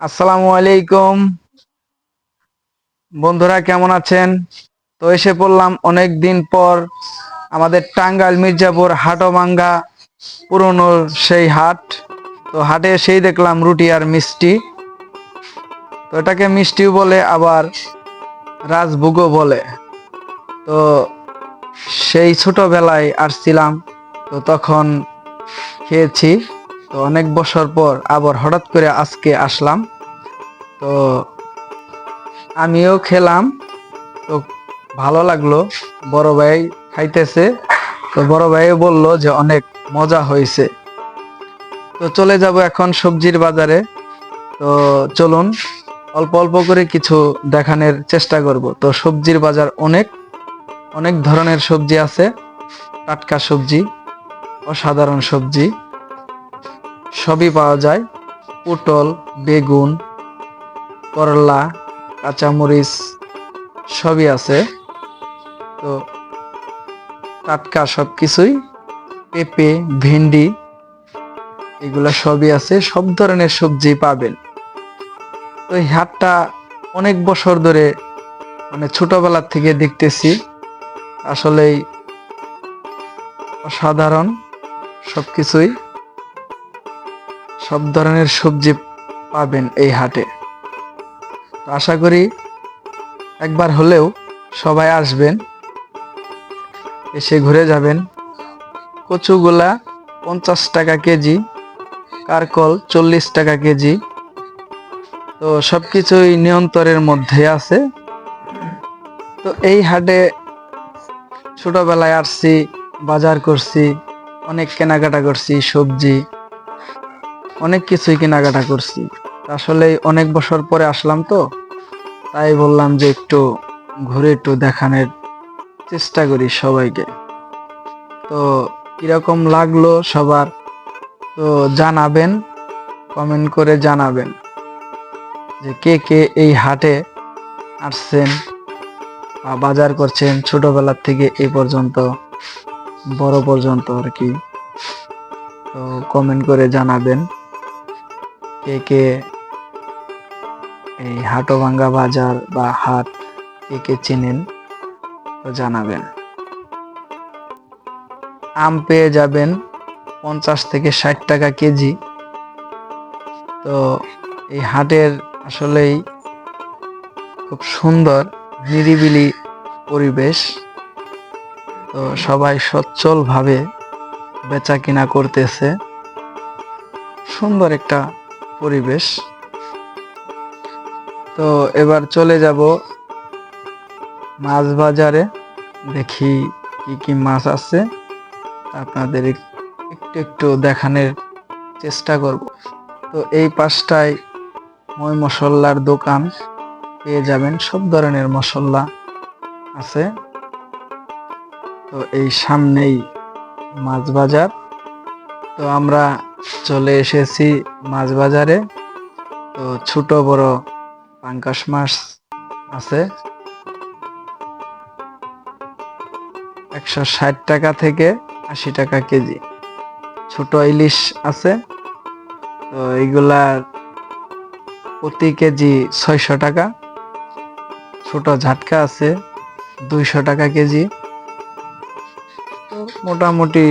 আসসালামু আলাইকুম। বন্ধুরা, কেমন আছেন? তো এসে পড়লাম অনেক দিন পর আমাদের টাঙ্গাইল মির্জাপুর হাটমাঙ্গা পুরনো সেই হাট। তো হাটে সেই দেখলাম রুটি আর মিষ্টি। তো এটাকে মিষ্টিও বলে, আবার রাজভোগও বলে। তো সেই ছোটবেলায় আসছিলাম, তো তখন খেয়েছি। তো অনেক বছর পর আবার হঠাৎ করে আজকে আসলাম। তো আমিও খেলাম, তো ভালো লাগল। বড় ভাই খাইতেছে, তো বড় ভাই বলল যে অনেক মজা হয়েছে। তো চলে যাব এখন সবজির বাজারে। তো চলুন, অল্প অল্প করে কিছু দেখানোর চেষ্টা করব। তো সবজির বাজার অনেক অনেক ধরনের সবজি আছে। টাটকা সবজি, অসাধারণ সবজি। সবই পাওয়া যায়। পটল, বেগুন, করলা, কাঁচামরিচ সবই আছে। তো টাটকা সব কিছুই পেঁপে, ভেন্ডি, এগুলা সবই আছে। সব ধরনের সবজি পাবেন। তো এই হাটটা অনেক বছর ধরে মানে ছোটবেলার থেকে দেখতেছি। আসলেই অসাধারণ সবকিছুই। সব ধরনের সবজি পাবেন এই হাটে। তো আশা করি একবার হলেও সবাই আসবেন, এসে ঘুরে যাবেন। কচুগুলা পঞ্চাশ টাকা কেজি, কারকল চল্লিশ টাকা কেজি। তো সব কিছুই নিয়ন্ত্রণের মধ্যে আছে। তো এই হাটে ছোটবেলায় আসছি, বাজার করছি, অনেক কেনাকাটা করছি, সবজি অনেক কিছুই কেনাকাটা করছি। আসলে অনেক বছর পরে আসলাম তো, তাই বললাম যে একটু ঘুরে একটু দেখানোর চেষ্টা করি সবাইকে। তো কীরকম লাগল সবার, তো জানাবেন কমেন্ট করে জানাবেন যে কে কে এই হাটে আসছেন বা বাজার করছেন ছোটবেলার থেকে এই পর্যন্ত, বড় পর্যন্ত আর কি। তো কমেন্ট করে জানাবেন। কে কে এই হাটোভাঙ্গা বাজার বা হাট কে কে চেনেন তো জানাবেন। আম পেয়ে যাবেন পঞ্চাশ থেকে ষাট টাকা কেজি। তো এই হাটের আসলেই খুব সুন্দর, নিরিবিলি পরিবেশ। তো সবাই সচ্ছলভাবে বেচা কিনা করতেছে। সুন্দর একটা পরিবেশ। তো এবার চলে যাব মাছ বাজারে। দেখি কি কি মাছ আছে। আপনাদের একটু একটু দেখানোর চেষ্টা করব। তো এই পাশটায় মই মশলার দোকান পেয়ে যাবেন। সব ধরনের মশলা আছে। তো এই সামনেই মাছ বাজার। তো আমরা চলে এসেছি মাছ বাজারে তো ছোট বড় পাঙ্কাশ মাছ আছে। একশো ষাট টাকা থেকে আশি টাকা কেজি। ছোট ইলিশ আছে। তো এইগুলার প্রতি কেজি ছয়শো টাকা। ছোট ঝাটকা আছে দুইশো টাকা কেজি। মোটামুটি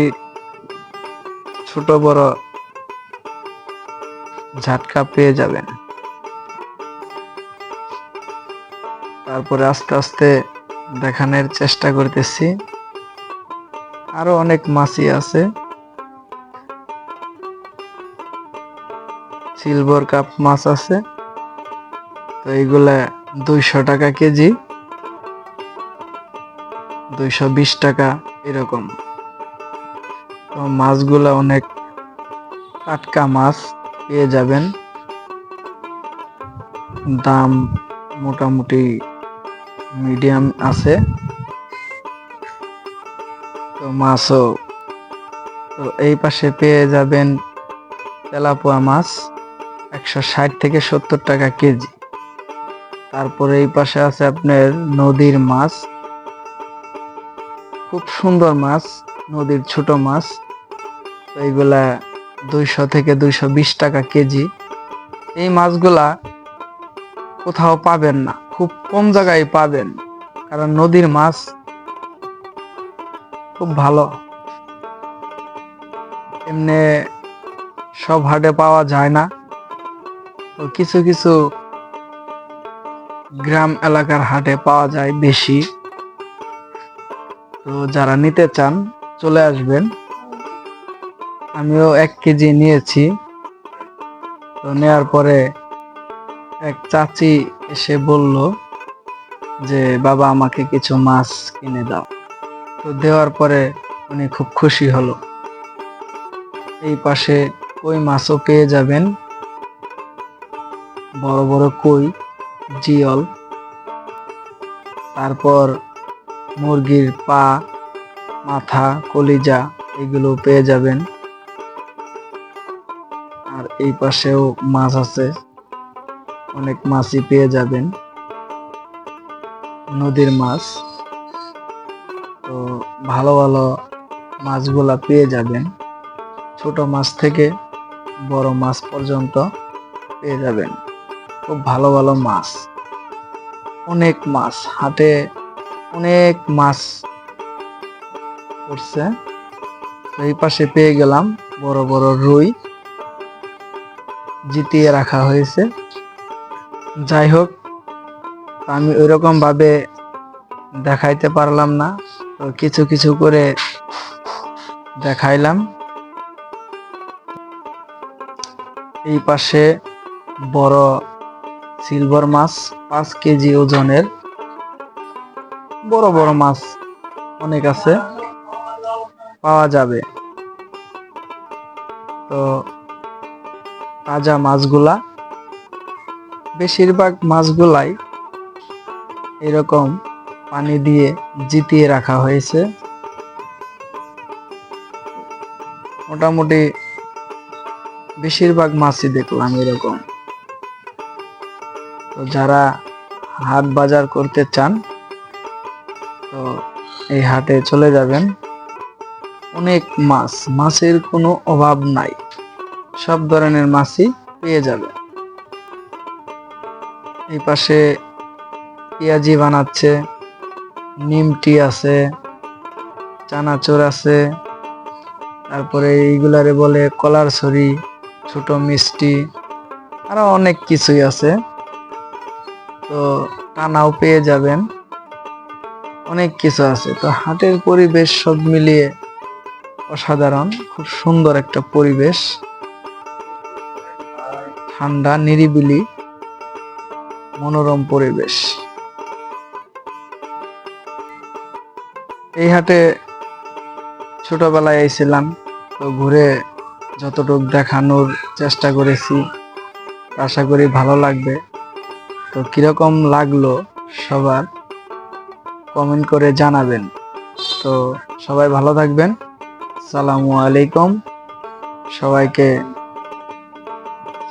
ছোট বড় ঝাটকা পেয়ে যাবেন। তারপরে আস্তে আস্তে দেখানোর চেষ্টা করতেছি। আরও অনেক মাছই আছে। সিলভার কাপ মাছ আছে। তো এইগুলা দুইশো টাকা কেজি। দুইশো বিশ টাকা এরকম। তো মাছগুলা অনেক টাটকা মাছ। পেয়ে যাবেন। দাম মোটামুটি মিডিয়াম আছে। তো মাছও, তো এই পাশে পেয়ে যাবেন তেলাপোয়া মাছ, একশো ষাট থেকে সত্তর টাকা কেজি। তারপরে এই পাশে আছে আপনার নদীর মাছ। খুব সুন্দর মাছ, নদীর ছোট মাছ। এইগুলা দুইশো থেকে দুইশো বিশ টাকা কেজি। এই মাছগুলা কোথাও পাবেন না, খুব কম জায়গায় পাবেন, কারণ নদীর মাছ খুব ভালো। এমনি সব হাটে পাওয়া যায় না। তো কিছু কিছু গ্রাম এলাকার হাটে পাওয়া যায় বেশি। তো যারা নিতে চান, চলে আসবেন। আমিও এক কেজি নিয়েছি। তো নেওয়ার পরে এক চাচি এসে বলল যে, বাবা, আমাকে কিছু মাছ কিনে দাও। তো দেওয়ার পরে উনি খুব খুশি হলো। এই পাশে কই মাছও পেয়ে যাবেন? বড় বড় কই, জিয়ল। তারপর মুরগির পা, মাথা, কলিজা, এগুলো পেয়ে যাবেন। এই পাশেও মাছ আছে। অনেক মাছই পেয়ে যাবেন। নদীর মাছ। তো ভালো ভালো মাছগুলা পেয়ে যাবেন। ছোট মাছ থেকে বড় মাছ পর্যন্ত পেয়ে যাবেন। খুব ভালো ভালো মাছ। অনেক মাছ। হাটে অনেক মাছ পড়ছে এই পাশে পেয়ে গেলাম বড় বড় রুই। জিতিয়ে রাখা হয়েছে। যাই হোক, আমি ওইরকম ভাবে দেখাইতে পারলাম না, তো কিছু কিছু করে দেখাইলাম। এই পাশে বড় সিলভার মাছ, পাঁচ কেজি ওজনের। বড় বড় মাছ অনেক আছে, পাওয়া যাবে। তো তাজা মাছগুলা। বেশিরভাগ মাছগুলাই এরকম পানি দিয়ে জিতিয়ে রাখা হয়েছে। মোটামুটি বেশিরভাগ মাছই দেখলাম এরকম। তো যারা হাট বাজার করতে চান, তো এই হাটে চলে যাবেন। অনেক মাছ, মাছের কোনো অভাব নাই। সব ধরনের মাছই পেয়ে যাবে। এই পাশে পেঁয়াজি বানাচ্ছে নিমটি আছে, চানাচুর আছে, তারপরে এইগুলারে বলে কলার ছড়ি ছোট মিষ্টি, আরও অনেক কিছুই আছে। তো টানাও পেয়ে যাবেন। অনেক কিছু আছে। তো হাটের পরিবেশ সব মিলিয়ে অসাধারণ, খুব সুন্দর একটা পরিবেশ। ঠান্ডা, নিরিবিলি, মনোরম পরিবেশ। এই হাটে ছোটবেলায় এসেছিলাম, তো ঘুরে যতটুক দেখানোর চেষ্টা করেছি, আশা করি ভালো লাগবে। তো কীরকম লাগল সবার কমেন্ট করে জানাবেন। তো সবাই ভালো থাকবেন। সালামু আলাইকুম। সবাইকে